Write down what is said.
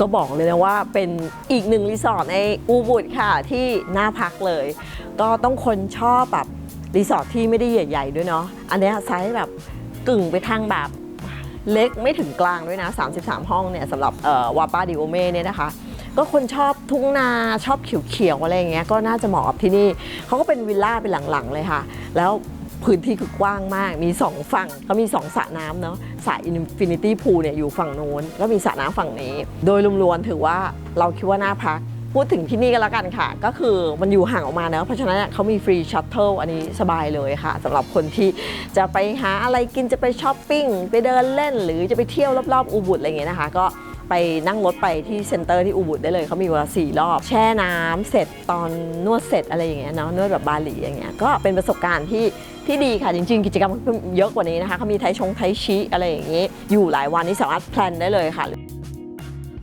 ก็บอกเลยนะว่าเป็นอีกหนึ่งรีสอร์ทในอูบุดค่ะที่น่าพักเลย ก็ต้องคนชอบแบบรีสอร์ทที่ไม่ได้ใหญ่ๆด้วยเนาะอันนี้ไซส์แบบกึ่งไปทางแบบเล็กไม่ถึงกลางด้วยนะ 33 ห้องเนี่ยสำหรับวาปาดิโอเม่เนี่ยนะคะก็คนชอบทุ่งนาชอบเขียวๆอะไรอย่างเงี้ยก็น่าจะเหมาะกับที่นี่เขาก็เป็นวิลล่าเป็นหลังๆเลยค่ะ แล้ว พื้นที่คือกว้างมาก มี 2 ฝั่งเขามี 2สระน้ำเนาะสระอินฟินิตี้พูลเนี่ยอยู่ฝั่งโน้นก็มีสระน้ำฝั่งนี้ โดยรวมๆถือว่าเราคิดว่าน่าพัก พูดถึงที่นี่ก็แล้วกันค่ะ ก็คือมันอยู่ห่างออกมาเนอะเพราะฉะนั้นเขามีฟรีชัตเทิลอันนี้สบายเลยค่ะสำหรับคนที่จะไปหาอะไรกินจะไปช้อปปิ้งไปเดินเล่น หรือจะไปเที่ยวรอบๆอูบุดอะไรอย่างเงี้ยนะคะก็ ไปนั่งรถไปที่เซ็นเตอร์ที่อูบุดได้เลยเขามีเวลาสี่รอบ แช่น้ำเสร็จตอนนวดเสร็จอะไรอย่างเงี้ยเนาะนวดแบบบาหลีอย่างเงี้ยก็เป็นประสบการณ์ที่ที่ดีค่ะจริง ๆ กิจกรรมเยอะกว่านี้นะคะเขามีไทชงไทชิอะไรอย่างเงี้อยู่หลายวันนี่สามารถแพลนได้เลยค่ะ